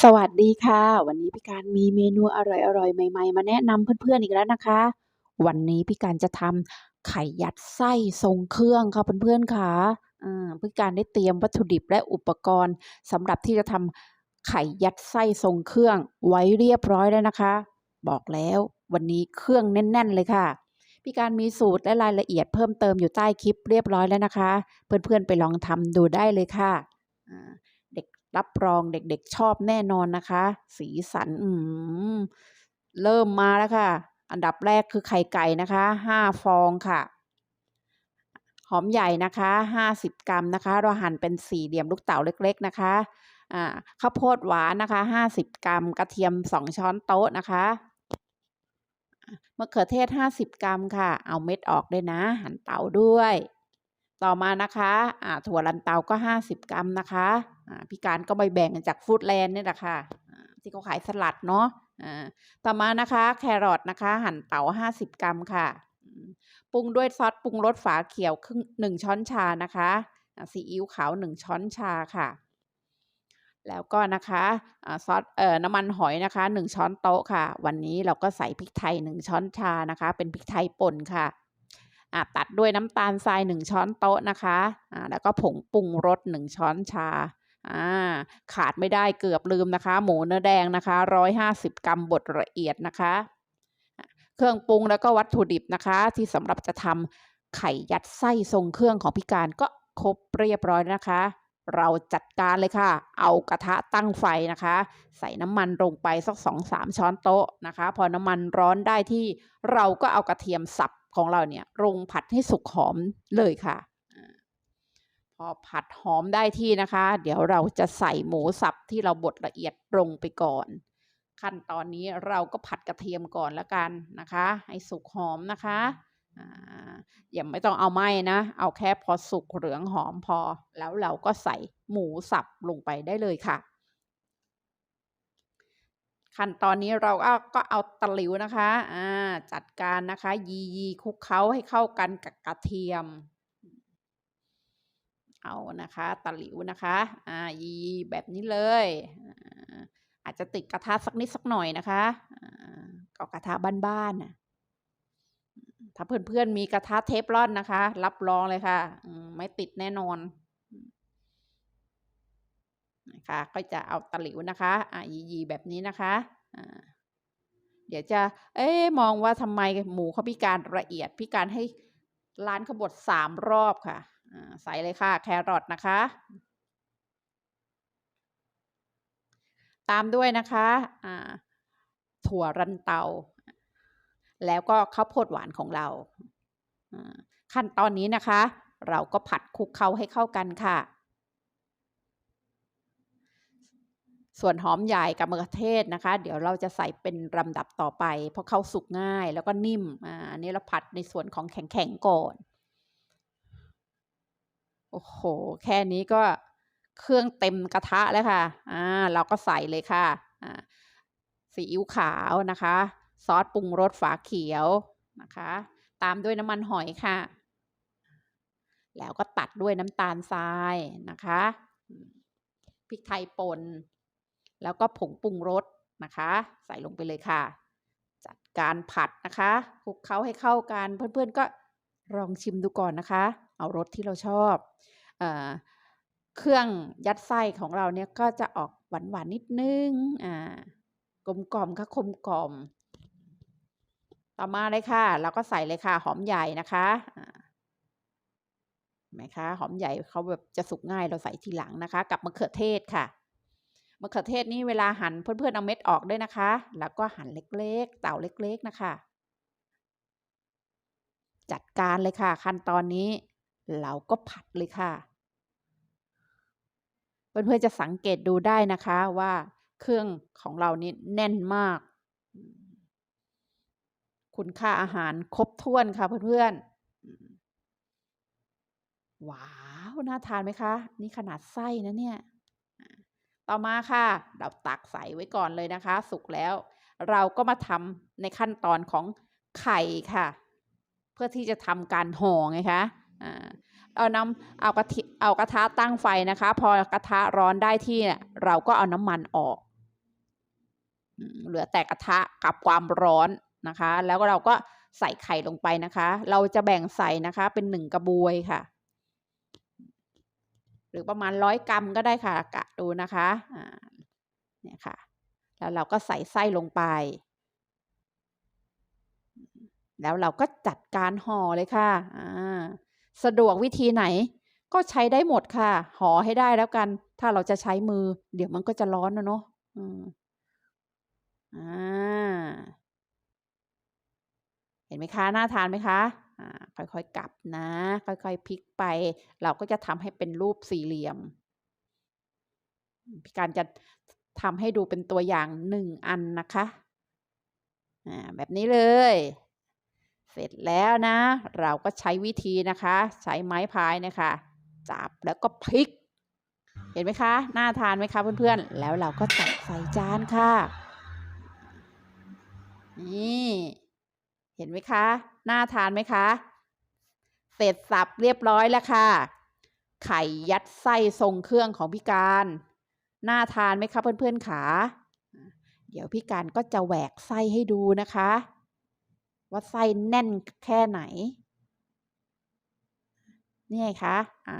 สวัสดีค่ะ วันนี้พี่การมีเมนูอร่อยๆ ใหม่ๆ มาแนะนำเพื่อนๆอีกแล้วนะคะ วันนี้พี่การจะทำไข่ยัดไส้ทรงเครื่องค่ะเพื่อนๆค่ะพี่การได้เตรียมวัตถุดิบและอุปกรณ์สำหรับที่จะทำไข่ยัดไส้ทรงเครื่องไว้เรียบร้อยแล้วนะคะ บอกแล้ววันนี้เครื่องแน่น ๆ เลยค่ะพี่การมีสูตรและรายละเอียดเพิ่มเติมอยู่ใต้คลิปเรียบร้อยแล้วนะคะ เพื่อนๆไปลองทำดูได้เลยค่ะ รับรองเด็กๆชอบแน่นอนนะคะ สีสันอืเริ่มมาแล้วค่ะ อันดับแรกคือไข่ไก่นะคะ5ฟองค่ะ หอมใหญ่นะคะ50กรัมนะคะ เราหั่นเป็นสี่เหลี่ยมลูกเต๋าเล็ก ๆ นะคะอ่าข้าวโพดหวานนะคะ50กรัม กระเทียม2ช้อนโต๊ะนะคะมะเขือเทศ 50 กรัมค่ะ เอาเม็ดออกด้วยนะ หั่นเต๋าด้วย ต่อมานะคะ อ่าถั่วลันเตาก็ 50 กรัมนะคะ พี่การก็ไปแบ่งจากฟู้ดแลนด์นี่แหละค่ะที่เขาขายสลัดเนาะต่อมานะคะแครอทนะคะ หั่นเต๋า50กรัมค่ะปรุงด้วยซอสปรุงรสฝาเขียวครึ่ง1ช้อนชานะคะซีอิ๊วขาว1ช้อนชาค่ะ แล้วก็นะคะซอสเอ่อน้ำมันหอยนะคะ1ช้อนโต๊ะค่ะ วันนี้เราก็ใส่พริกไทย1ช้อนชานะคะ เป็นพริกไทยป่นค่ะตัดด้วยน้ำตาลทราย1ช้อนโต๊ะนะคะแล้วก็ผงปรุงรส1ช้อนชา อาขาดไม่ได้เกือบลืมนะคะ หมูเนื้อแดงนะคะ150กรัมบดละเอียดนะคะ เครื่องปรุงแล้วก็วัตถุดิบนะคะ ที่สำหรับจะทำไข่ยัดไส้ทรงเครื่องของพี่การก็ครบเรียบร้อยนะคะ เราจัดการเลยค่ะ เอากระทะตั้งไฟนะคะ ใส่น้ำมันลงไปสัก2-3ช้อนโต๊ะนะคะ พอน้ำมันร้อนได้ที่เราก็เอากระเทียมสับของเราเนี่ยลงผัดให้สุกหอมเลยค่ะ อาพอผัดหอมได้ที่นะคะ เดี๋ยวเราจะใส่หมูสับที่เราบดละเอียดลงไปก่อน ขั้นตอนนี้เราก็ผัดกระเทียมก่อนแล้วกันนะคะ ให้สุกหอมนะคะอย่าไม่ต้องเอาไหม้นะ เอาแค่พอสุกเหลืองหอมพอ แล้วเราก็ใส่หมูสับลงไปได้เลยค่ะ ขั้นตอนนี้เราก็ก็เอาตะหลิวนะคะ จัดการนะคะ ยีๆคลุกเคล้าให้เข้ากันกับกระเทียม เอานะคะตะหลิวนะคะอายีแบบนี้เลยอาจจะติดกระทะสักนิดสักหน่อยนะคะก็กระทะบ้านๆน่ะถ้าเพื่อนๆมีกระทะเทฟลอนนะคะ รับรองเลยค่ะไม่ติดแน่นอนนะคะก็จะเอาตะหลิวนะคะอ่ายีๆแบบนี้นะคะอ่าเดี๋ยวจะ เอ๊ะมองว่าทำไมหมูเขาพิการละเอียดพิการให้ร้านขบด3รอบค่ะ ใส่เลยค่ะ แครอทนะคะ ตามด้วยนะคะถั่วลันเตา แล้วก็ข้าวโพดหวานของเรา ขั้นตอนนี้นะคะ เราก็ผัดคลุกเคล้าให้เข้ากันค่ะ ส่วนหอมใหญ่กับมะเขือเทศนะคะ เดี๋ยวเราจะใส่เป็นลำดับต่อไป เพราะเขาสุกง่ายแล้วก็นิ่ม อ่าอันนี้เราผัดในส่วนของแข็งๆก่อน โอ้โฮแค่นี้ก็เครื่องเต็มกระทะแล้วค่ะ อ่า เราก็ใส่เลยค่ะ อ่า ซีอิ๊วขาวนะคะ ซอสปรุงรสฝาเขียวนะคะ ตามด้วยน้ำมันหอยค่ะ แล้วก็ตัดด้วยน้ำตาลทรายนะคะ พริกไทยป่น แล้วก็ผงปรุงรสนะคะ ใส่ลงไปเลยค่ะ จัดการผัดนะคะคลุกเคล้าให้เข้ากัน เพื่อนๆก็ลองชิมดูก่อนนะคะ เอารสที่เราชอบเอเครื่องยัดไส้ของเราเนี่ยก็จะออกหวานๆนนิดนึงอ่ากลมกล่อมค่ะกลมกล่อม ต่อมาเลยค่ะ เราก็ใส่เลยค่ะ หอมใหญ่นะคะอ่าเห็นไหมคะหอมใหญ่เขาแบบจะสุกง่ายเราใส่ทีหลังนะคะ กับมะเขือเทศค่ะมะเขือเทศนี่เวลาหั่นเพื่อนๆเอาเม็ดออกด้วยนะคะ แล้วก็หั่นเล็กๆ เต๋าเล็ก ๆนะคะ จัดการเลยค่ะ ขั้นตอนนี้ เราก็ผัดเลยค่ะ เพื่อนๆจะสังเกตดูได้นะคะว่าเครื่องของเรานี่แน่นมาก คุณค่าอาหารครบถ้วนค่ะเพื่อนๆ ว้าว น่าทานไหมคะ?นี่ขนาดไส้นะเนี่ย ต่อมาค่ะ เราตักใส่ไว้ก่อนเลยนะคะ สุกแล้ว เราก็มาทำในขั้นตอนของไข่ค่ะ เพื่อที่จะทำการห่อไงคะ เอาน้ำเอากระทิเอากระทะตั้งไฟนะคะ พอกระทะร้อนได้ที่เนี่ยเราก็เอาน้ำมันออก เหลือแต่กระทะกับความร้อนนะคะ แล้วเราก็ใส่ไข่ลงไปนะคะ เราจะแบ่งใส่นะคะเป็นหนึ่งกระบวยค่ะ หรือประมาณร้อยกรัมก็ได้ค่ะกะดูนะคะอ่าเนี่ยค่ะ แล้วเราก็ใส่ไส้ลงไป แล้วเราก็จัดการห่อเลยค่ะอ่า สะดวกวิธีไหน ก็ใช้ได้หมดค่ะห่อให้ได้แล้วกัน ถ้าเราจะใช้มือ เดี๋ยวมันก็จะร้อนนะเนาะอืมอ่าเห็นไหมคะน่าทานไหมคะอ่าค่อยๆกลับนะ ค่อยๆพลิกไป เราก็จะทำให้เป็นรูปสี่เหลี่ยมพี่การจะทำให้ดูเป็นตัวอย่างหนึ่งอันนะคะอ่าแบบนี้เลย เสร็จแล้วนะ เราก็ใช้วิธีนะคะ ใช้ไม้พายนะคะ จับแล้วก็พลิก เห็นไหมคะ น่าทานไหมคะเพื่อนๆ แล้วเราก็ตักใส่จานค่ะ นี่ เห็นไหมคะ น่าทานไหมคะ เสร็จสับเรียบร้อยแล้วค่ะ ไข่ยัดไส้ทรงเครื่องของพี่การ น่าทานไหมคะเพื่อนๆขา เดี๋ยวพี่การก็จะแหวกไส้ให้ดูนะคะ ว่าไส้แน่นแค่ไหน นี่ไงคะ อ่า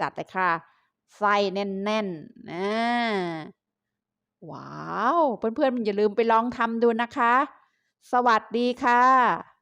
จัดเลยค่ะ ไส้แน่นๆนนะว้าว เพื่อนๆอย่าลืมไปลองทำดูนะคะ สวัสดีค่ะ